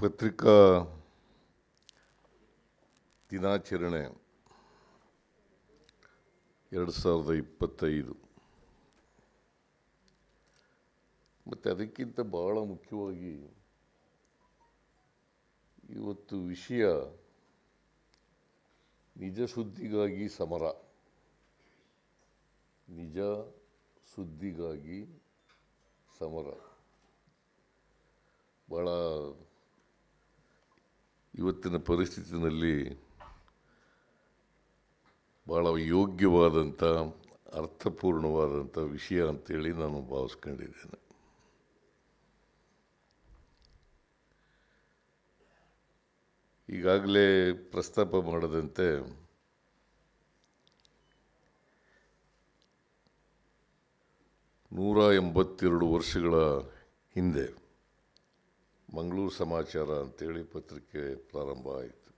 ಪತ್ರಿಕಾ ದಿನಾಚರಣೆ ಎರಡು ಸಾವಿರದ ಇಪ್ಪತ್ತೈದು. ಮತ್ತು ಅದಕ್ಕಿಂತ ಬಹಳ ಮುಖ್ಯವಾಗಿ ಇವತ್ತು ವಿಷಯ ನಿಜ ಸುದ್ದಿಗಾಗಿ ಸಮರ. ನಿಜ ಸುದ್ದಿಗಾಗಿ ಸಮರ. ಭಾಳ ಇವತ್ತಿನ ಪರಿಸ್ಥಿತಿನಲ್ಲಿ ಭಾಳ ಯೋಗ್ಯವಾದಂಥ, ಅರ್ಥಪೂರ್ಣವಾದಂಥ ವಿಷಯ ಅಂತೇಳಿ ನಾನು ಭಾವಿಸ್ಕೊಂಡಿದ್ದೇನೆ. ಈಗಾಗಲೇ ಪ್ರಸ್ತಾಪ ಮಾಡದಂತೆ ನೂರ ಎಂಬತ್ತೆರಡು ವರ್ಷಗಳ ಹಿಂದೆ ಮಂಗಳೂರು ಸಮಾಚಾರ ಅಂತೇಳಿ ಪತ್ರಿಕೆ ಪ್ರಾರಂಭ ಆಯಿತು.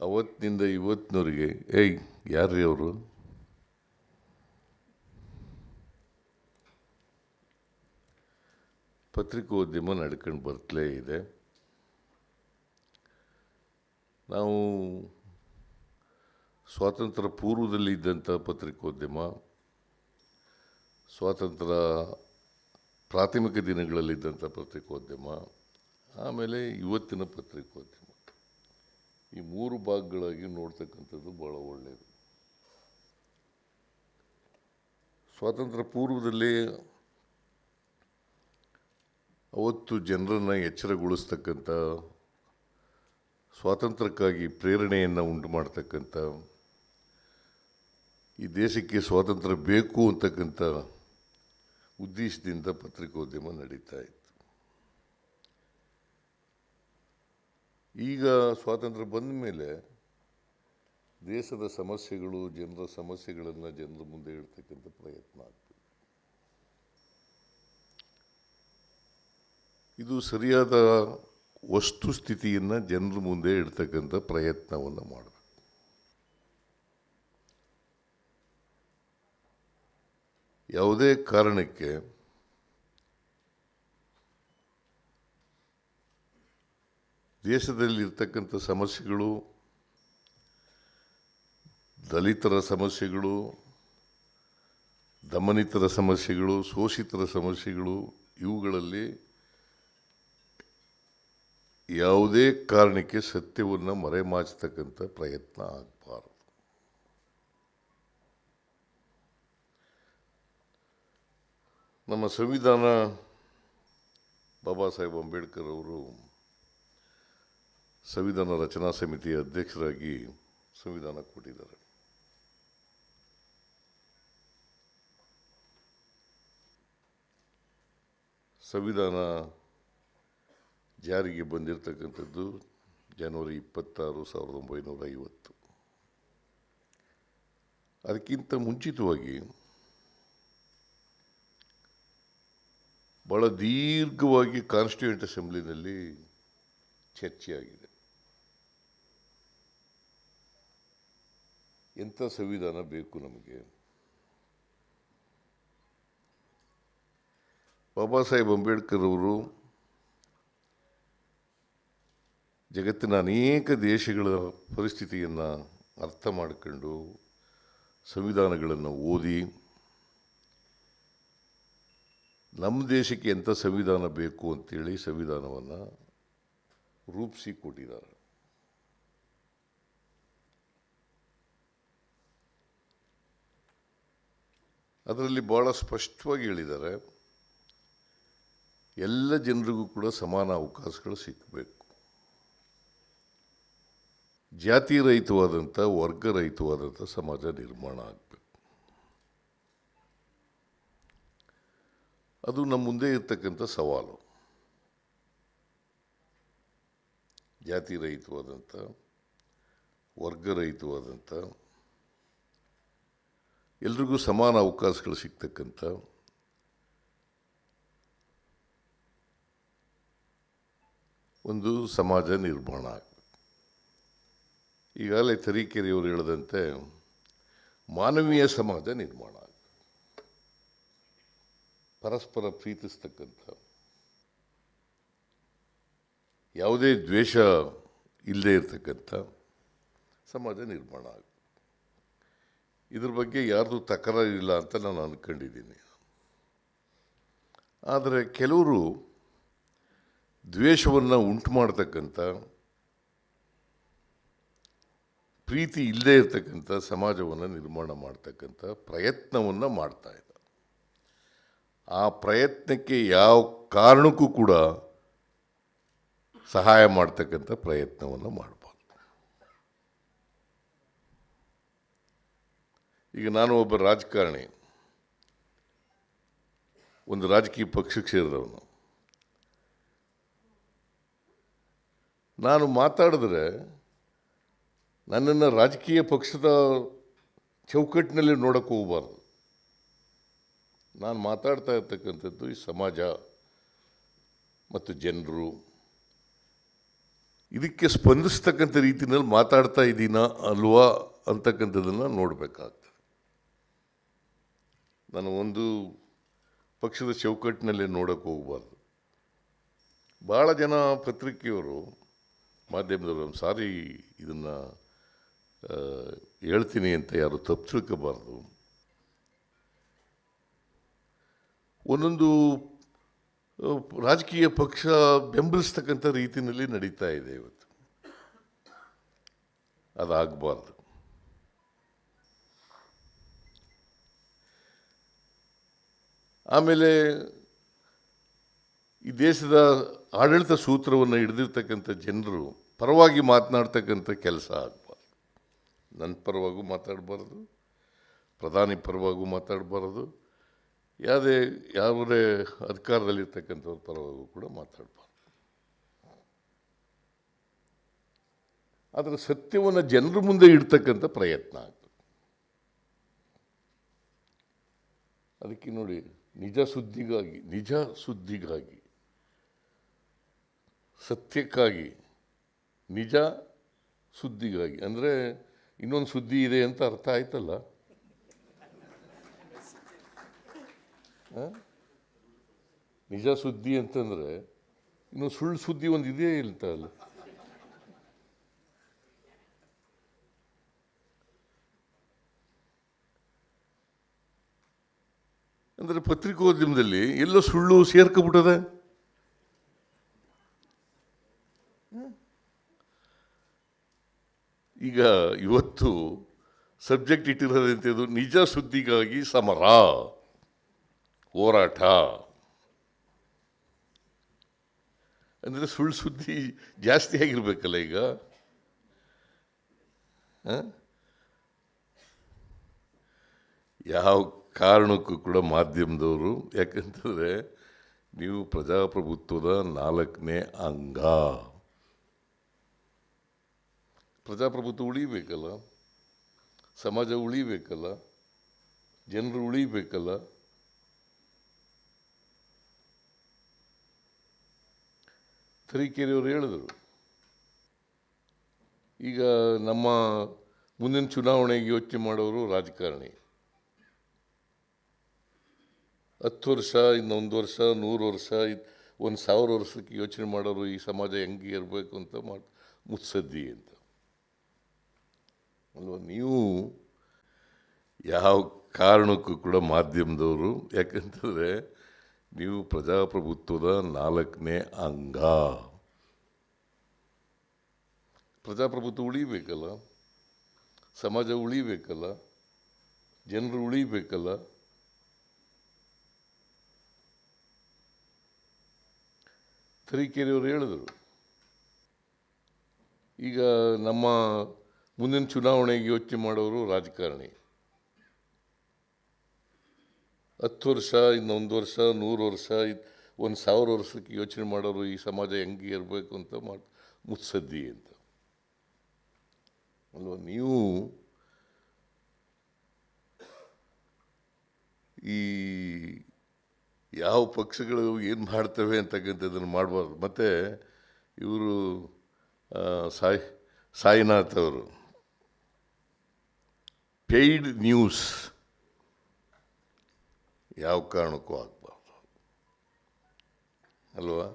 ಅವತ್ತಿನಿಂದ ಇವತ್ತಿನವರಿಗೆ, ಏಯ್, ಯಾರ್ರೀ ಅವರು? ಪತ್ರಿಕೋದ್ಯಮ ನಡ್ಕೊಂಡು ಬರ್ತಲೇ ಇದೆ. ನಾವು ಸ್ವಾತಂತ್ರ್ಯ ಪೂರ್ವದಲ್ಲಿ ಇದ್ದಂಥ ಪತ್ರಿಕೋದ್ಯಮ, ಸ್ವಾತಂತ್ರ್ಯ ಪ್ರಾಥಮಿಕ ದಿನಗಳಲ್ಲಿದ್ದಂಥ ಪತ್ರಿಕೋದ್ಯಮ, ಆಮೇಲೆ ಇವತ್ತಿನ ಪತ್ರಿಕೋದ್ಯಮ. ಈ ಮೂರು ಭಾಗಗಳಾಗಿ ನೋಡ್ತಕ್ಕಂಥದ್ದು ಭಾಳ ಒಳ್ಳೆಯದು. ಸ್ವಾತಂತ್ರ್ಯ ಪೂರ್ವದಲ್ಲಿ ಅವತ್ತು ಜನರನ್ನು ಎಚ್ಚರಗೊಳಿಸ್ತಕ್ಕಂಥ, ಸ್ವಾತಂತ್ರ್ಯಕ್ಕಾಗಿ ಪ್ರೇರಣೆಯನ್ನು ಉಂಟು ಮಾಡ್ತಕ್ಕಂಥ, ಈ ದೇಶಕ್ಕೆ ಸ್ವಾತಂತ್ರ್ಯ ಬೇಕು ಅಂತಕ್ಕಂಥ ಉದ್ದೇಶದಿಂದ ಪತ್ರಿಕೋದ್ಯಮ ನಡೀತಾ ಇತ್ತು. ಈಗ ಸ್ವಾತಂತ್ರ್ಯ ಬಂದ ಮೇಲೆ ದೇಶದ ಸಮಸ್ಯೆಗಳು, ಜನರ ಸಮಸ್ಯೆಗಳನ್ನು ಜನರ ಮುಂದೆ ಇಡ್ತಕ್ಕಂಥ ಪ್ರಯತ್ನ ಆಗ್ತದೆ. ಇದು ಸರಿಯಾದ ವಸ್ತುಸ್ಥಿತಿಯನ್ನು ಜನರ ಮುಂದೆ ಇಡ್ತಕ್ಕಂಥ ಪ್ರಯತ್ನವನ್ನು ಮಾಡಬೇಕು. ಯಾವುದೇ ಕಾರಣಕ್ಕೆ ದೇಶದಲ್ಲಿರ್ತಕ್ಕಂಥ ಸಮಸ್ಯೆಗಳು, ದಲಿತರ ಸಮಸ್ಯೆಗಳು, ದಮನಿತರ ಸಮಸ್ಯೆಗಳು, ಶೋಷಿತರ ಸಮಸ್ಯೆಗಳು, ಇವುಗಳಲ್ಲಿ ಯಾವುದೇ ಕಾರಣಕ್ಕೆ ಸತ್ಯವನ್ನು ಮರೆಮಾಚತಕ್ಕಂಥ ಪ್ರಯತ್ನ ಆಗಬಾರದು ನಮ್ಮ ಸಂವಿಧಾನ ಬಾಬಾ ಸಾಹೇಬ್ ಅಂಬೇಡ್ಕರ್ ಅವರು ಸಂವಿಧಾನ ರಚನಾ ಸಮಿತಿಯ ಅಧ್ಯಕ್ಷರಾಗಿ ಸಂವಿಧಾನ ಕೊಟ್ಟಿದ್ದಾರೆ. ಸಂವಿಧಾನ ಜಾರಿಗೆ ಬಂದಿರತಕ್ಕಂಥದ್ದು ಜನವರಿ ಇಪ್ಪತ್ತಾರು ಸಾವಿರದ ಒಂಬೈನೂರ ಐವತ್ತು. ಅದಕ್ಕಿಂತ ಮುಂಚಿತವಾಗಿ ಭಾಳ ದೀರ್ಘವಾಗಿ ಕಾನ್ಸ್ಟಿಟ್ಯೂಂಟ್ ಅಸೆಂಬ್ಲಿನಲ್ಲಿ ಚರ್ಚೆಯಾಗಿದೆ. ಎಂಥ ಸಂವಿಧಾನ ಬೇಕು ನಮಗೆ? ಬಾಬಾ ಸಾಹೇಬ್ ಅಂಬೇಡ್ಕರ್ ಅವರು ಜಗತ್ತಿನ ಅನೇಕ ದೇಶಗಳ ಪರಿಸ್ಥಿತಿಯನ್ನು ಅರ್ಥ ಮಾಡಿಕೊಂಡು ಸಂವಿಧಾನಗಳನ್ನು ಓದಿ ನಮ್ಮ ದೇಶಕ್ಕೆ ಎಂಥ ಸಂವಿಧಾನ ಬೇಕು ಅಂತೇಳಿ ಸಂವಿಧಾನವನ್ನು ರೂಪಿಸಿ ಕೊಟ್ಟಿದ್ದಾರೆ ಅದರಲ್ಲಿ ಭಾಳ ಸ್ಪಷ್ಟವಾಗಿ ಹೇಳಿದ್ದಾರೆ, ಎಲ್ಲ ಜನರಿಗೂ ಕೂಡ ಸಮಾನ ಅವಕಾಶಗಳು ಸಿಕ್ಕಬೇಕು ಜಾತಿ ರಹಿತವಾದಂಥ ವರ್ಗ ರಹಿತವಾದಂಥ ಸಮಾಜ ನಿರ್ಮಾಣ ಆಗಬೇಕು. ಅದು ನಮ್ಮ ಮುಂದೆ ಇರ್ತಕ್ಕಂಥ ಸವಾಲು. ಜಾತಿ ರಹಿತವಾದಂಥ ವರ್ಗರಹಿತವಾದಂಥ, ಎಲ್ರಿಗೂ ಸಮಾನ ಅವಕಾಶಗಳು ಸಿಗ್ತಕ್ಕಂಥ, ಒಂದು ಸಮಾಜ ನಿರ್ಮಾಣ ಈಗಾಗಲೇ ತರೀಕೆರೆಯವರು ಹೇಳದಂತೆ ಮಾನವೀಯ ಸಮಾಜ ನಿರ್ಮಾಣ ಪರಸ್ಪರ ಪ್ರೀತಿಸ್ತಕ್ಕಂಥ ಯಾವುದೇ ದ್ವೇಷ ಇಲ್ಲದೆ ಇರತಕ್ಕಂಥ ಸಮಾಜ ನಿರ್ಮಾಣ ಆಗುತ್ತೆ ಇದ್ರ ಬಗ್ಗೆ ಯಾರ್ದು ತಕರಾರಿಲ್ಲ ಅಂತ ನಾನು ಅಂದ್ಕೊಂಡಿದ್ದೀನಿ ಆದರೆ ಕೆಲವರು ದ್ವೇಷವನ್ನು ಉಂಟು ಮಾಡ್ತಕ್ಕಂಥ, ಪ್ರೀತಿ ಇಲ್ಲದೆ ಇರತಕ್ಕಂಥ ಸಮಾಜವನ್ನು ನಿರ್ಮಾಣ ಮಾಡ್ತಕ್ಕಂಥ ಪ್ರಯತ್ನವನ್ನು ಮಾಡ್ತಾ ಇದ್ದಾರೆ ಆ ಪ್ರಯತ್ನಕ್ಕೆ ಯಾವ ಕಾರಣಕ್ಕೂ ಕೂಡ ಸಹಾಯ ಮಾಡ್ತಕ್ಕಂಥ ಪ್ರಯತ್ನವನ್ನು ಮಾಡಬಾರ್ದು ಈಗ ನಾನು ಒಬ್ಬ ರಾಜಕಾರಣಿ. ಒಂದು ರಾಜಕೀಯ ಪಕ್ಷಕ್ಕೆ ಸೇರಿದವನು. ನಾನು ಮಾತಾಡಿದ್ರೆ ನನ್ನನ್ನು ರಾಜಕೀಯ ಪಕ್ಷದ ಚೌಕಟ್ಟಿನಲ್ಲಿ ನೋಡಕ್ಕೆ ಹೋಗಬಾರ್ದು. ನಾನು ಮಾತಾಡ್ತಾ ಇರ್ತಕ್ಕಂಥದ್ದು ಈ ಸಮಾಜ ಮತ್ತು ಜನರು. ಇದಕ್ಕೆ ಸ್ಪಂದಿಸ್ತಕ್ಕಂಥ ರೀತಿಯಲ್ಲಿ ಮಾತಾಡ್ತಾ ಇದ್ದೀನಾ ಅಲ್ವಾ ಅಂತಕ್ಕಂಥದ್ದನ್ನು ನೋಡಬೇಕಾಗ್ತದೆ. ನಾನು ಒಂದು ಪಕ್ಷದ ಚೌಕಟ್ಟಿನಲ್ಲೇ ನೋಡೋಕ್ಕೆ ಹೋಗಬಾರ್ದು. ಭಾಳ ಜನ ಪತ್ರಿಕೆಯವರು ಮಾಧ್ಯಮದವರು ಒಂದು ಸಾರಿ ಇದನ್ನು ಹೇಳ್ತೀನಿ ಅಂತ ಯಾರು ತಪ್ಪು ತಿಳ್ಕೋಬಾರ್ದು. ಒಂದೊಂದು ರಾಜಕೀಯ ಪಕ್ಷ ಬೆಂಬಲಿಸ್ತಕ್ಕಂಥ ರೀತಿಯಲ್ಲಿ ನಡೀತಾ ಇದೆ ಇವತ್ತು. ಅದಾಗಬಾರ್ದು. ಆಮೇಲೆ ಈ ದೇಶದ ಆಡಳಿತ ಸೂತ್ರವನ್ನು ಹಿಡಿದಿರ್ತಕ್ಕಂಥ ಜನರು ಪರವಾಗಿ ಮಾತನಾಡ್ತಕ್ಕಂಥ ಕೆಲಸ ಆಗಬಾರ್ದು. ನನ್ನ ಪರವಾಗೂ ಮಾತಾಡಬಾರ್ದು, ಪ್ರಧಾನಿ ಪರವಾಗೂ ಮಾತಾಡಬಾರ್ದು ಯಾವುದೇ ಯಾವುದೇ ಅಧಿಕಾರದಲ್ಲಿರ್ತಕ್ಕಂಥವ್ರ ಪರವಾಗೂ ಕೂಡ ಮಾತಾಡಬಾರ್ದು. ಆದರೆ ಸತ್ಯವನ್ನು ಜನರ ಮುಂದೆ ಇಡ್ತಕ್ಕಂಥ ಪ್ರಯತ್ನ ಆಗ್ತದೆ. ಅದಕ್ಕೆ ನೋಡಿ, ನಿಜ ಸುದ್ದಿಗಾಗಿ ನಿಜ ಸುದ್ದಿಗಾಗಿ, ಸತ್ಯಕ್ಕಾಗಿ, ನಿಜ ಸುದ್ದಿಗಾಗಿ, ಅಂದರೆ ಇನ್ನೊಂದು ಸುದ್ದಿ ಇದೆ ಅಂತ ಅರ್ಥ ಆಯ್ತಲ್ಲ? ನಿಜ ಸುದ್ದಿ ಅಂತಂದರೆ ಇನ್ನು ಸುಳ್ಳು ಸುದ್ದಿ ಒಂದು ಇದೆಯೇ ಇಲ್ತ ಅಲ್ಲ. ಅಂದರೆ ಪತ್ರಿಕೋದ್ಯಮದಲ್ಲಿ ಎಲ್ಲ ಸುಳ್ಳು ಸೇರ್ಕೊಬಿಟ್ಟದೆ? ಈಗ ಇವತ್ತು ಸಬ್ಜೆಕ್ಟ್ ಇಟ್ಟಿರೋದಂಥದ್ದು ನಿಜ ಸುದ್ದಿಗಾಗಿ ಸಮರ. ಹೋರಾಟ. ಅಂದರೆ ಸುಳ್ಳು ಸುದ್ದಿ ಜಾಸ್ತಿ ಆಗಿರ್ಬೇಕಲ್ಲ ಈಗ? ಯಾವ ಕಾರಣಕ್ಕೂ ಕೂಡ ಮಾಧ್ಯಮದವರು, ಯಾಕಂತಂದರೆ ನೀವು ಪ್ರಜಾಪ್ರಭುತ್ವದ ನಾಲ್ಕನೇ ಅಂಗ. ಪ್ರಜಾಪ್ರಭುತ್ವ ಉಳಿಬೇಕಲ್ಲ? ಸಮಾಜ ಉಳಿಬೇಕಲ್ಲ? ಜನರು ಉಳಿಬೇಕಲ್ಲ? ತರೀಕೆರೆಯವರು ಹೇಳಿದರು. ಈಗ ನಮ್ಮ ಮುಂದಿನ ಚುನಾವಣೆಗೆ ಯೋಚನೆ ಮಾಡೋರು ರಾಜಕಾರಣಿ. ಹತ್ತು ವರ್ಷ ಇನ್ನೊಂದು ವರ್ಷ, ನೂರು ವರ್ಷ ಒಂದು ಸಾವಿರ ವರ್ಷಕ್ಕೆ ಯೋಚನೆ ಮಾಡೋರು ಈ ಸಮಾಜ ಹೆಂಗೆ ಇರಬೇಕು ಅಂತ ಮಾಡಿ, ಮುತ್ಸದ್ದಿ ಅಂತ. ಅಲ್ವಾ? ನೀವು ಯಾವ ಕಾರಣಕ್ಕೂ ಕೂಡ ಮಾಧ್ಯಮದವರು, ಯಾಕಂತಂದರೆ ನೀವು ಪ್ರಜಾಪ್ರಭುತ್ವದ ನಾಲ್ಕನೇ ಅಂಗ. ಪ್ರಜಾಪ್ರಭುತ್ವ ಉಳಿಬೇಕಲ್ಲ? ಸಮಾಜ ಉಳಿಬೇಕಲ್ಲ? ಜನರು ಉಳಿಬೇಕಲ್ಲ? ತರೀಕೆರೆಯವರು ಹೇಳಿದರು. ಈಗ ನಮ್ಮ ಮುಂದಿನ ಚುನಾವಣೆಗೆ ಯೋಚನೆ ಮಾಡೋರು ರಾಜಕಾರಣಿ. ಹತ್ತು ವರ್ಷ, ಇನ್ನೊಂದು ವರ್ಷ, ನೂರು ವರ್ಷ ಒಂದು ಸಾವಿರ ವರ್ಷಕ್ಕೆ ಯೋಚನೆ ಮಾಡೋರು ಈ ಸಮಾಜ ಹೆಂಗೆ ಇರಬೇಕು ಅಂತ ಮಾಡಿ, ಮುತ್ಸದ್ದಿ ಅಂತ. ಅಲ್ವಾ? ನೀವು ಈ ಯಾವ ಪಕ್ಷಗಳು ಏನು ಮಾಡ್ತವೆ ಅಂತಕ್ಕಂಥದ್ದನ್ನು ಮಾಡಬಾರ್ದು. ಮತ್ತು ಇವರು ಸಾಯಿ, ಸಾಯಿನಾಥ್ ಅವರು, ಪೇಯ್ಡ್ ನ್ಯೂಸ್. ಯಾವ ಕಾರಣಕ್ಕೂ ಆಗಬಾರ್ದು. ಅಲ್ವಾ?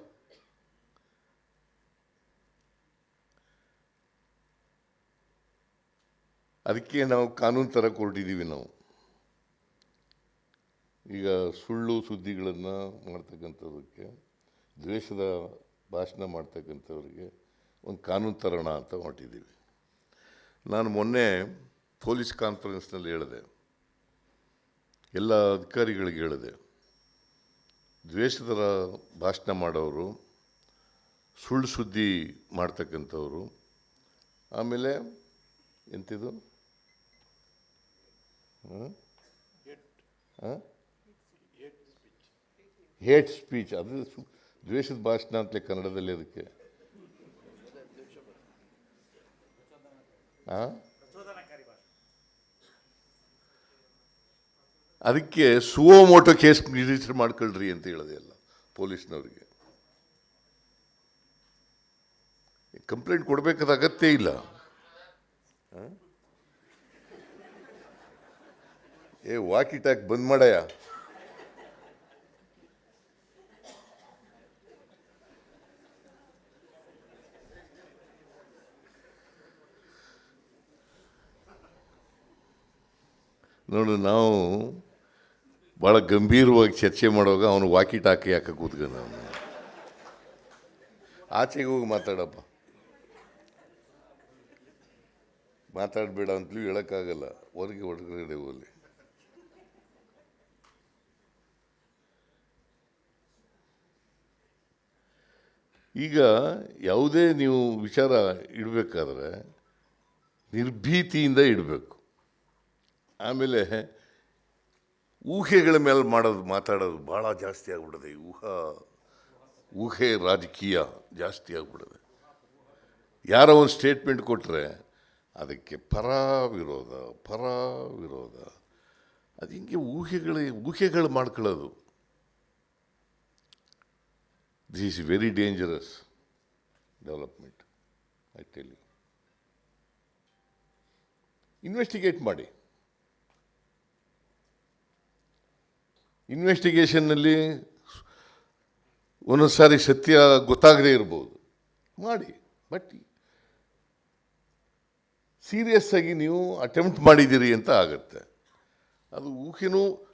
ಅದಕ್ಕೆ ನಾವು ಕಾನೂನು ಥರ ಕೊರಟಿದ್ದೀವಿ ನಾವು. ಈಗ ಸುಳ್ಳು ಸುದ್ದಿಗಳನ್ನು ಮಾಡ್ತಕ್ಕಂಥದಕ್ಕೆ ದ್ವೇಷದ ಭಾಷಣ ಮಾಡ್ತಕ್ಕಂಥವ್ರಿಗೆ ಒಂದು ಕಾನೂನು ತರೋಣ ಅಂತ ಹೊರಟಿದ್ದೀವಿ ನಾನು ಮೊನ್ನೆ ಪೊಲೀಸ್ ಕಾನ್ಫರೆನ್ಸ್ನಲ್ಲಿ ಹೇಳಿದೆ. ಎಲ್ಲ ಅಧಿಕಾರಿಗಳಿಗೆ ಹೇಳಿದೆ. ದ್ವೇಷದ ಭಾಷಣ ಮಾಡೋರು, ಸುಳ್ಳು ಸುದ್ದಿ ಮಾಡ್ತಕ್ಕಂಥವ್ರು, ಆಮೇಲೆ ಎಂತಿದು? Hate speech. ಅದು ದ್ವೇಷದ ಭಾಷಣ ಅಂತಲೇ ಕನ್ನಡದಲ್ಲಿ ಅದಕ್ಕೆ. ಆ? ಅದಕ್ಕೆ ಸುವೋಮೋಟೋ ಕೇಸ್ ರಿಜಿಸ್ಟರ್ ಮಾಡ್ಕೊಳ್ರಿ ಅಂತ ಹೇಳಿದೆ ಎಲ್ಲ ಪೊಲೀಸ್ನವರಿಗೆ. ಕಂಪ್ಲೇಂಟ್ ಕೊಡಬೇಕಾದ ಅಗತ್ಯ ಇಲ್ಲ. ಏ ವಾಕಿ ಟ್ಯಾಕ್ ಬಂದ್ ಮಾಡಯ್ಯ. ನೋಡು, ನಾವು ಭಾಳ ಗಂಭೀರವಾಗಿ ಚರ್ಚೆ ಮಾಡುವಾಗ ಅವನು ವಾಕಿ ಟಾಕಿ ಹಾಕ ಕೂತ್ಕೊಂಡು ಅವನು ಆಚೆಗೆ ಹೋಗಿ ಮಾತಾಡಪ್ಪ. ಮಾತಾಡಬೇಡ ಅಂತಲೂ ಹೇಳೋಕ್ಕಾಗಲ್ಲ. ಹೊರಗೆ ಹೊರಗಡೆ ಹೋಗಲಿ. ಈಗ ಯಾವುದೇ ನೀವು ವಿಚಾರ ಇಡಬೇಕಾದ್ರೆ ನಿರ್ಭೀತಿಯಿಂದ ಇಡಬೇಕು. ಆಮೇಲೆ ಊಹೆಗಳ ಮೇಲೆ ಮಾಡೋದು, ಮಾತಾಡೋದು ಭಾಳ ಜಾಸ್ತಿ ಆಗ್ಬಿಡದೆ. ಊಹಾ, ಊಹೆ ರಾಜಕೀಯ ಜಾಸ್ತಿ ಆಗ್ಬಿಡದೆ. ಯಾರೋ ಒಂದು ಸ್ಟೇಟ್ಮೆಂಟ್ ಕೊಟ್ಟರೆ ಅದಕ್ಕೆ ಪರ ವಿರೋಧ ಪರ ವಿರೋಧ ಅದು ಹಿಂಗೆ ಊಹೆಗಳು ಊಹೆಗಳು ಮಾಡ್ಕೊಳ್ಳೋದು. This is very dangerous development I tell investigate ಮಾಡಿ. ಇನ್ವೆಸ್ಟಿಗೇಷನ್ನಲ್ಲಿ ಒಂದೊಂದು ಸಾರಿ ಸತ್ಯ ಗೊತ್ತಾಗದೇ ಇರ್ಬೋದು. ಮಾಡಿ. ಬಟ್ ಸೀರಿಯಸ್ ಆಗಿ ನೀವು ಅಟೆಂಪ್ಟ್ ಮಾಡಿದ್ದೀರಿ ಅಂತ ಆಗತ್ತೆ. ಅದು ಊಕಿನೂ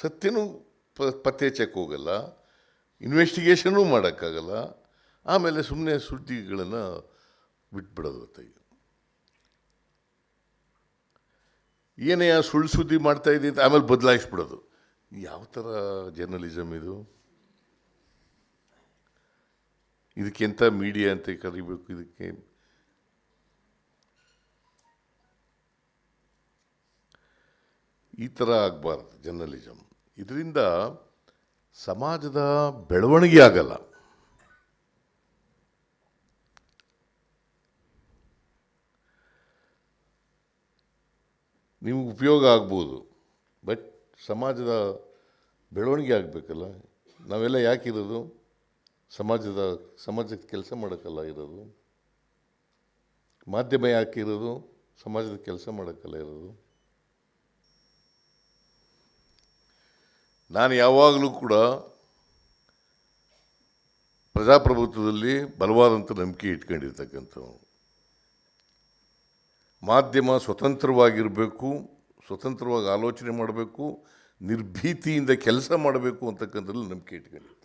ಸತ್ಯನೂ ಪ ಪತ್ತೆ ಚೆಕ್ ಹೋಗಲ್ಲ. ಇನ್ವೆಸ್ಟಿಗೇಷನೂ ಮಾಡೋಕ್ಕಾಗಲ್ಲ. ಆಮೇಲೆ ಸುಮ್ಮನೆ ಸುದ್ದಿಗಳನ್ನು ಬಿಟ್ಬಿಡೋದು ಹೊತ್ತಿಗೆ ಏನೇ ಸುಳ್ಳು ಸುದ್ದಿ ಮಾಡ್ತಾ ಇದ್ದೀನಿ ಅಂತ ಆಮೇಲೆ ಬದಲಾಯಿಸ್ಬಿಡೋದು. ಯಾವ ಥರ ಜರ್ನಲಿಸಮ್ ಇದು? ಇದಕ್ಕೆಂತ ಮೀಡಿಯಾ ಅಂತ ಕರಿಬೇಕು ಇದಕ್ಕೆ? ಈ ಥರ ಆಗಬಾರ್ದು ಜರ್ನಲಿಸಮ್ ಇದರಿಂದ ಸಮಾಜದ ಬೆಳವಣಿಗೆ ಆಗಲ್ಲ. ನಿಮ್ಗೆ ಉಪಯೋಗ ಆಗ್ಬೋದು. ಸಮಾಜದ ಬೆಳವಣಿಗೆ ಆಗಬೇಕಲ್ಲ? ನಾವೆಲ್ಲ ಯಾಕಿರೋದು ಸಮಾಜದ ಸಮಾಜಕ್ಕೆ ಕೆಲಸ ಮಾಡೋಕ್ಕಲ್ಲ ಇರೋದು? ಮಾಧ್ಯಮ ಯಾಕೆ ಇರೋದು? ಸಮಾಜದ ಕೆಲಸ ಮಾಡೋಕ್ಕಲ್ಲ ಇರೋದು? ನಾನು ಯಾವಾಗಲೂ ಕೂಡ ಪ್ರಜಾಪ್ರಭುತ್ವದಲ್ಲಿ ಬಲವಾದಂಥ ನಂಬಿಕೆ ಇಟ್ಕೊಂಡಿರ್ತಕ್ಕಂಥವ್ರು ಮಾಧ್ಯಮ ಸ್ವತಂತ್ರವಾಗಿರಬೇಕು ಸ್ವತಂತ್ರವಾಗಿ ಆಲೋಚನೆ ಮಾಡಬೇಕು, ನಿರ್ಭೀತಿಯಿಂದ ಕೆಲಸ ಮಾಡಬೇಕು ಅಂತಕ್ಕಂಥದ್ರಲ್ಲಿ ನಂಬಿಕೆ ಇಟ್ಕೊಂಡಿರ್ತಕ್ಕಂಥ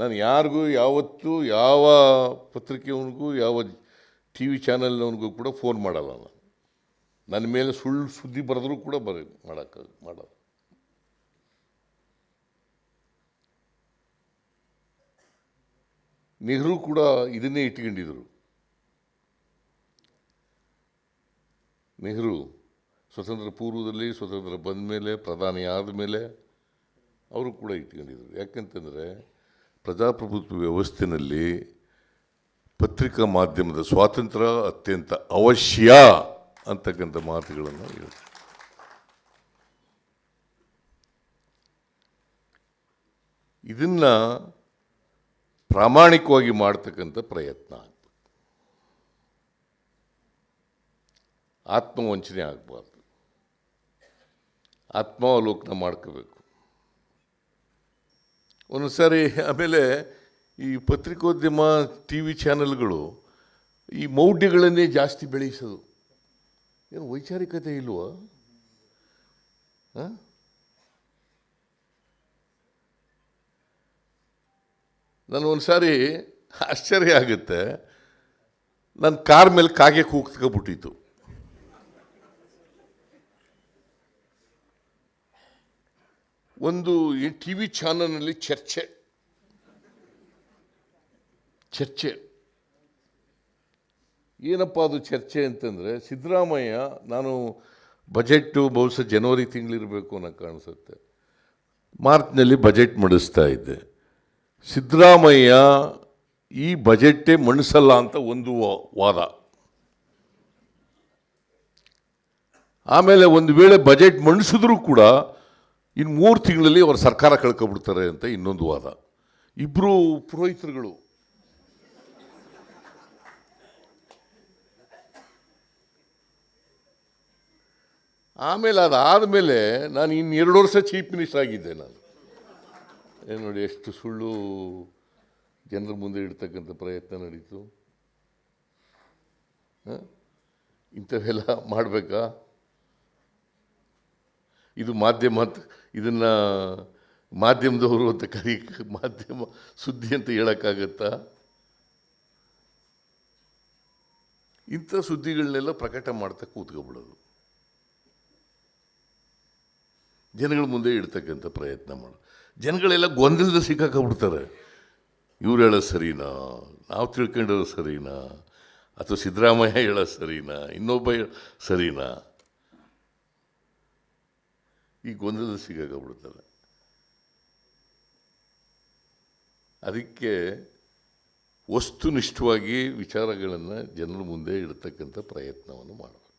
ನಾನು ಯಾರಿಗೂ ಯಾವತ್ತೂ ಯಾವ ಪತ್ರಿಕೆಯವನಿಗೂ, ಯಾವ ಟಿ ವಿ ಚಾನಲ್ನವನಿಗೂ ಕೂಡ ಫೋನ್ ಮಾಡಲ್ಲ ನಾನು. ನನ್ನ ಮೇಲೆ ಸುಳ್ಳು ಸುದ್ದಿ ಬರೆದ್ರೂ ಕೂಡ ಬರ ಮಾಡೋಕ್ಕ, ಮಾಡಲ್ಲ. ನೆಹರು ಕೂಡ ಇದನ್ನೇ ಇಟ್ಕೊಂಡಿದ್ರು ನೆಹರು ಸ್ವತಂತ್ರ ಪೂರ್ವದಲ್ಲಿ ಸ್ವತಂತ್ರ ಬಂದ ಮೇಲೆ ಪ್ರಧಾನಿ ಆದಮೇಲೆ ಅವರು ಕೂಡ ಇಟ್ಕೊಂಡಿದ್ರು. ಯಾಕಂತಂದರೆ ಪ್ರಜಾಪ್ರಭುತ್ವ ವ್ಯವಸ್ಥೆಯಲ್ಲಿ ಪತ್ರಿಕಾ ಮಾಧ್ಯಮದ ಸ್ವಾತಂತ್ರ್ಯ ಅತ್ಯಂತ ಅವಶ್ಯ ಅಂತಕ್ಕಂಥ ಮಾತುಗಳನ್ನು ಹೇಳ್ತಾರೆ. ಇದನ್ನು ಪ್ರಾಮಾಣಿಕವಾಗಿ ಮಾಡ್ತಕ್ಕಂಥ ಪ್ರಯತ್ನ. ಆತ್ಮವಂಚನೆ ಆಗಬಾರ್ದು. ಆತ್ಮಾವಲೋಕನ ಮಾಡ್ಕೋಬೇಕು. ಒಂದೊಂದು ಸಾರಿ ಆಮೇಲೆ ಈ ಪತ್ರಿಕೋದ್ಯಮ ಟಿ ವಿ ಚಾನೆಲ್ಗಳು ಈ ಮೌಢ್ಯಗಳನ್ನೇ ಜಾಸ್ತಿ ಬೆಳೆಸೋದು. ಏನು ವೈಚಾರಿಕತೆ ಇಲ್ವಾ? ನಾನು ಒಂದು ಸಾರಿ ಆಶ್ಚರ್ಯ ಆಗುತ್ತೆ. ನನ್ನ ಕಾರ್ ಮೇಲೆ ಕಾಗೆ ಕೂಗ್ತ್ಕೊಬಿಟ್ಟಿತ್ತು ಒಂದು ಟಿ ವಿ ಚಾನಲ್ನಲ್ಲಿ ಚರ್ಚೆ. ಚರ್ಚೆ. ಏನಪ್ಪ ಅದು ಚರ್ಚೆ ಅಂತಂದರೆ ಸಿದ್ದರಾಮಯ್ಯ ನಾನು ಬಜೆಟ್ಟು ಬಹುಶಃ ಜನವರಿ ತಿಂಗಳಿರಬೇಕು ಅನ್ನೋ ಕಾಣಿಸುತ್ತೆ. ಮಾರ್ಚ್ನಲ್ಲಿ ಬಜೆಟ್ ಮಂಡಿಸ್ತಾ ಇದ್ದೆ. ಸಿದ್ದರಾಮಯ್ಯ ಈ ಬಜೆಟ್ಟೇ ಮಂಡಿಸಲ್ಲ ಅಂತ ಒಂದು ವಾದ. ಆಮೇಲೆ ಒಂದು ವೇಳೆ ಬಜೆಟ್ ಮಂಡಿಸಿದ್ರೂ ಕೂಡ ಇನ್ನು ಮೂರು ತಿಂಗಳಲ್ಲಿ ಅವರ ಸರ್ಕಾರ ಕಳ್ಕೊಬಿಡ್ತಾರೆ ಅಂತ ಇನ್ನೊಂದು ವಾದ. ಇಬ್ಬರು ಪುರೋಹಿತರುಗಳು. ಆಮೇಲೆ ಅದಾದ ಮೇಲೆ ನಾನು ಇನ್ನು ಎರಡು ವರ್ಷ ಚೀಫ್ ಮಿನಿಸ್ಟರ್ ಆಗಿದ್ದೆ ನಾನು. ಏನು ನೋಡಿ, ಎಷ್ಟು ಸುಳ್ಳು ಜನರ ಮುಂದೆ ಇಡ್ತಕ್ಕಂಥ ಪ್ರಯತ್ನ ನಡೀತು? ಇಂಥವೆಲ್ಲ ಮಾಡಬೇಕಾ? ಇದು ಮಾಧ್ಯಮ ಇದನ್ನು ಮಾಧ್ಯಮದವರು ಅಂತ ಕರಿ, ಮಾಧ್ಯಮ ಸುದ್ದಿ ಅಂತ ಹೇಳೋಕ್ಕಾಗತ್ತಾ? ಇಂಥ ಸುದ್ದಿಗಳನ್ನೆಲ್ಲ ಪ್ರಕಟ ಮಾಡ್ತಾ ಕೂತ್ಕೊಬಿಡೋದು. ಜನಗಳ ಮುಂದೆ ಇಡ್ತಕ್ಕಂಥ ಪ್ರಯತ್ನ ಮಾಡೋದು ಜನಗಳೆಲ್ಲ ಗೊಂದಲದ ಸಿಕ್ಕಾಕ್ಬಿಡ್ತಾರೆ. ಇವ್ರು ಹೇಳೋದು ಸರಿನಾ? ನಾವು ತಿಳ್ಕೊಂಡಿರೋ ಸರಿನಾ? ಅಥವಾ ಸಿದ್ದರಾಮಯ್ಯ ಹೇಳೋ ಸರಿನಾ? ಇನ್ನೊಬ್ಬ ಹೇಳ ಸರಿನಾ? ಈ ಗೊಂದಲದ ಸಿಗಾಕಬಿಡ್ತಾರೆ ಅದಕ್ಕೆ ವಸ್ತುನಿಷ್ಠವಾಗಿ ವಿಚಾರಗಳನ್ನು ಜನರ ಮುಂದೆ ಇಡ್ತಕ್ಕಂಥ ಪ್ರಯತ್ನವನ್ನು ಮಾಡಬೇಕು.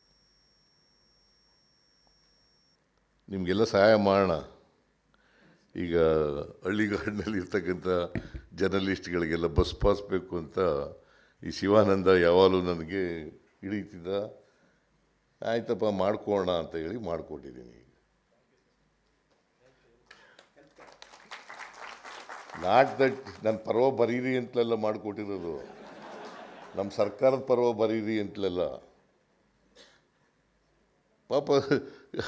ನಿಮಗೆಲ್ಲ ಸಹಾಯ ಮಾಡೋಣ. ಈಗ ಹಳ್ಳಿಗಾಡಿನಲ್ಲಿ ಇರ್ತಕ್ಕಂಥ ಜರ್ನಲಿಸ್ಟ್ಗಳಿಗೆಲ್ಲ ಬಸ್ ಪಾಸ್ ಬೇಕು ಅಂತ ಈ ಶಿವಾನಂದ ಯಾವಾಗಲೂ ನನಗೆ ಹಿಡಿತಿದ್ದ ಆಯ್ತಪ್ಪ ಮಾಡ್ಕೋಣ ಅಂತ ಹೇಳಿ ಮಾಡಿಕೊಟ್ಟಿದ್ದೀನಿ. ನಾಟ್ ದಟ್ ನನ್ನ ಪರ್ವ ಬರೀರಿ ಅಂತಲೆಲ್ಲ ಮಾಡಿಕೊಟ್ಟಿರೋದು. ನಮ್ಮ ಸರ್ಕಾರದ ಪರ್ವ ಬರೀರಿ ಅಂತಲೆಲ್ಲ. ಪಾಪ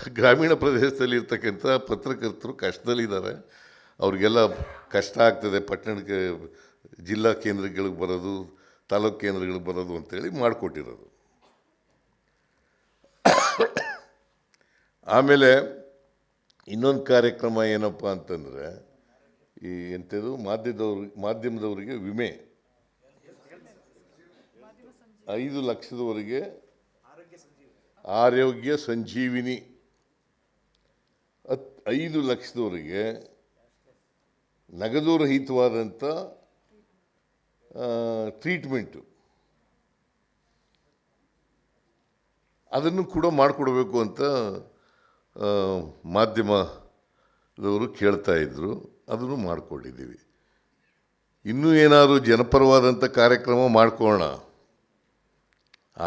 ಗ್ರಾಮೀಣ ಪ್ರದೇಶದಲ್ಲಿ ಇರ್ತಕ್ಕಂಥ ಪತ್ರಕರ್ತರು ಕಷ್ಟದಲ್ಲಿದ್ದಾರೆ. ಅವ್ರಿಗೆಲ್ಲ ಕಷ್ಟ ಆಗ್ತದೆ ಪಟ್ಟಣಕ್ಕೆ ಜಿಲ್ಲಾ ಕೇಂದ್ರಗಳಿಗೆ ಬರೋದು, ತಾಲೂಕು ಕೇಂದ್ರಗಳಿಗೆ ಬರೋದು ಅಂತೇಳಿ ಮಾಡಿಕೊಟ್ಟಿರೋದು. ಆಮೇಲೆ ಇನ್ನೊಂದು ಕಾರ್ಯಕ್ರಮ ಏನಪ್ಪ ಅಂತಂದರೆ ಈ ಎಂಥದ್ದು? ಮಾಧ್ಯಮದವ್ರ ಮಾಧ್ಯಮದವರಿಗೆ ವಿಮೆ. ಐದು ಲಕ್ಷದವರೆಗೆ ಆರೋಗ್ಯ ಸಂಜೀವಿನಿ. ಹತ್, ಐದು ಲಕ್ಷದವರೆಗೆ ನಗದು ರಹಿತವಾದಂಥ ಟ್ರೀಟ್ಮೆಂಟು ಅದನ್ನು ಕೂಡ ಮಾಡಿಕೊಡ್ಬೇಕು ಅಂತ ಮಾಧ್ಯಮದವರು ಕೇಳ್ತಾ ಇದ್ದರು ಅದನ್ನು ಮಾಡಿಕೊಂಡಿದ್ದೀವಿ. ಇನ್ನೂ ಏನಾದರೂ ಜನಪರವಾದಂಥ ಕಾರ್ಯಕ್ರಮ ಮಾಡ್ಕೋಣ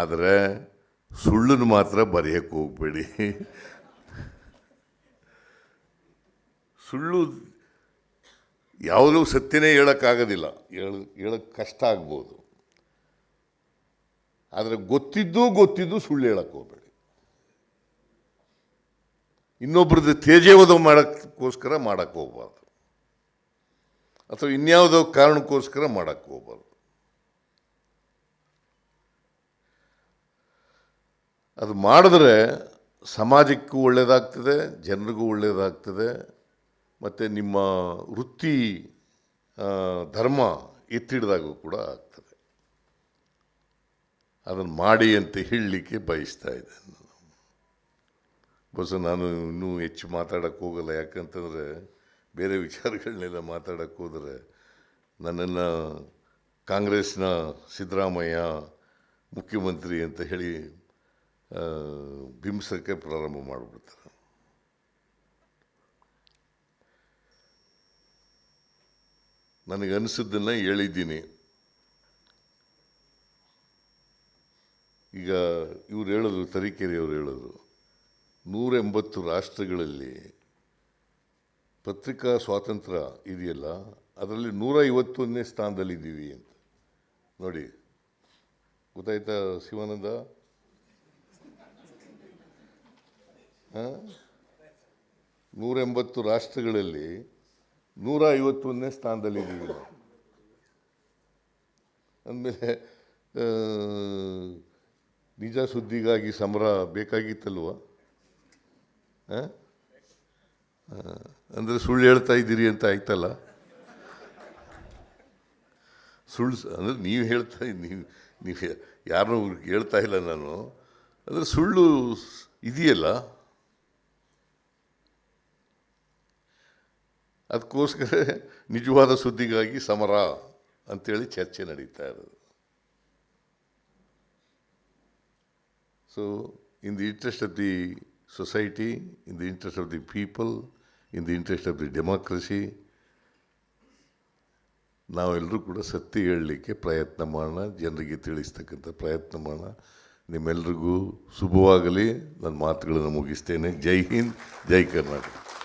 ಆದರೆ ಸುಳ್ಳನ್ನು ಮಾತ್ರ ಬರೆಯಕ್ಕೆ ಹೋಗಬೇಡಿ. ಸುಳ್ಳು ಯಾವುದೂ ಸತ್ಯನೇ ಹೇಳೋಕ್ಕಾಗೋದಿಲ್ಲ ಹೇಳ ಹೇಳೋಕ್ಕೆ ಕಷ್ಟ ಆಗ್ಬೋದು. ಆದರೆ ಗೊತ್ತಿದ್ದು ಗೊತ್ತಿದ್ದು ಸುಳ್ಳು ಹೇಳಕ್ಕೆ ಹೋಗಬೇಡಿ. ಇನ್ನೊಬ್ರದ್ದು ತೇಜೋವಧ ಮಾಡೋಕ್ಕೋಸ್ಕರ ಮಾಡೋಕ್ಕೆ ಹೋಗ್ಬಾರ್ದು. ಅಥವಾ ಇನ್ಯಾವುದೋ ಕಾರಣಕ್ಕೋಸ್ಕರ ಮಾಡಕ್ಕೆ ಹೋಗ್ಬಾರ್ದು. ಅದು ಮಾಡಿದ್ರೆ ಸಮಾಜಕ್ಕೂ ಒಳ್ಳೆಯದಾಗ್ತದೆ ಜನರಿಗೂ ಒಳ್ಳೆಯದಾಗ್ತದೆ ಮತ್ತು ನಿಮ್ಮ ವೃತ್ತಿ ಧರ್ಮ ಎತ್ತಿಡ್ದಾಗೂ ಕೂಡ ಆಗ್ತದೆ. ಅದನ್ನು ಮಾಡಿ ಅಂತ ಹೇಳಲಿಕ್ಕೆ ಬಯಸ್ತಾ ಇದೆ ನಾನು. ಬಹುಶಃ ನಾನು ಇನ್ನೂ ಹೆಚ್ಚು ಮಾತಾಡೋಕ್ಕೆ ಹೋಗಲ್ಲ, ಯಾಕಂತಂದರೆ ಬೇರೆ ವಿಚಾರಗಳನ್ನೆಲ್ಲ ಮಾತಾಡೋಕ್ಕೆ ಹೋದರೆ ನನ್ನನ್ನು ಕಾಂಗ್ರೆಸ್ನ ಸಿದ್ದರಾಮಯ್ಯ ಮುಖ್ಯಮಂತ್ರಿ ಅಂತ ಹೇಳಿ ಬಿಂಬಿಸೋಕ್ಕೆ ಪ್ರಾರಂಭ ಮಾಡಿಬಿಡ್ತಾರೆ. ನನಗೆ ಅನಿಸಿದ್ದನ್ನು ಹೇಳಿದ್ದೀನಿ. ಈಗ ಇವ್ರು ಹೇಳೋದು ತರೀಕೆರೆಯವರು ಹೇಳೋದು, ನೂರೆಂಬತ್ತು ರಾಷ್ಟ್ರಗಳಲ್ಲಿ ಪತ್ರಿಕಾ ಸ್ವಾತಂತ್ರ್ಯ ಇದೆಯಲ್ಲ, ಅದರಲ್ಲಿ ನೂರ ಐವತ್ತೊಂದನೇ ಸ್ಥಾನದಲ್ಲಿದ್ದೀವಿ ಅಂತ. ನೋಡಿ, ಗೊತ್ತಾಯ್ತಾ ಶಿವಾನಂದ? ನೂರ ಎಂಬತ್ತು ರಾಷ್ಟ್ರಗಳಲ್ಲಿ ನೂರ ಐವತ್ತೊಂದನೇ ಸ್ಥಾನದಲ್ಲಿದ್ದೀವಿ ಅಂದಮೇಲೆ ನಿಜ ಸುದ್ದಿಗಾಗಿ ಸಮರ ಬೇಕಾಗಿತ್ತಲ್ವ? ಅಂದರೆ ಸುಳ್ಳು ಹೇಳ್ತಾ ಇದ್ದೀರಿ ಅಂತ ಆಯ್ತಲ್ಲ? ಸುಳ್ಳು ಅಂದರೆ ನೀವು ಹೇಳ್ತಾ ನೀವು ನೀವು ಯಾರನ್ನೂ ಹೇಳ್ತಾ ಇಲ್ಲ ನಾನು. ಅಂದರೆ ಸುಳ್ಳು ಇದೆಯಲ್ಲ? ಅದಕ್ಕೋಸ್ಕರ ನಿಜವಾದ ಸುದ್ದಿಗಾಗಿ ಸಮರ ಅಂತೇಳಿ ಚರ್ಚೆ ನಡೀತಾ ಇರೋದು. So in the interest of the society in the interest of the people in the interest of the democracy, ನಾವೆಲ್ಲರೂ ಕೂಡ ಸತ್ಯ ಹೇಳಲಿಕ್ಕೆ ಪ್ರಯತ್ನ ಮಾಡೋಣ, ಜನರಿಗೆ ತಿಳಿಸ್ತಕ್ಕಂಥ ಪ್ರಯತ್ನ ಮಾಡೋಣ. ನಿಮ್ಮೆಲ್ರಿಗೂ ಶುಭವಾಗಲಿ. ನನ್ನ ಮಾತುಗಳನ್ನು ಮುಗಿಸ್ತೇನೆ. ಜೈ ಹಿಂದ್, ಜೈ ಕರ್ನಾಟಕ.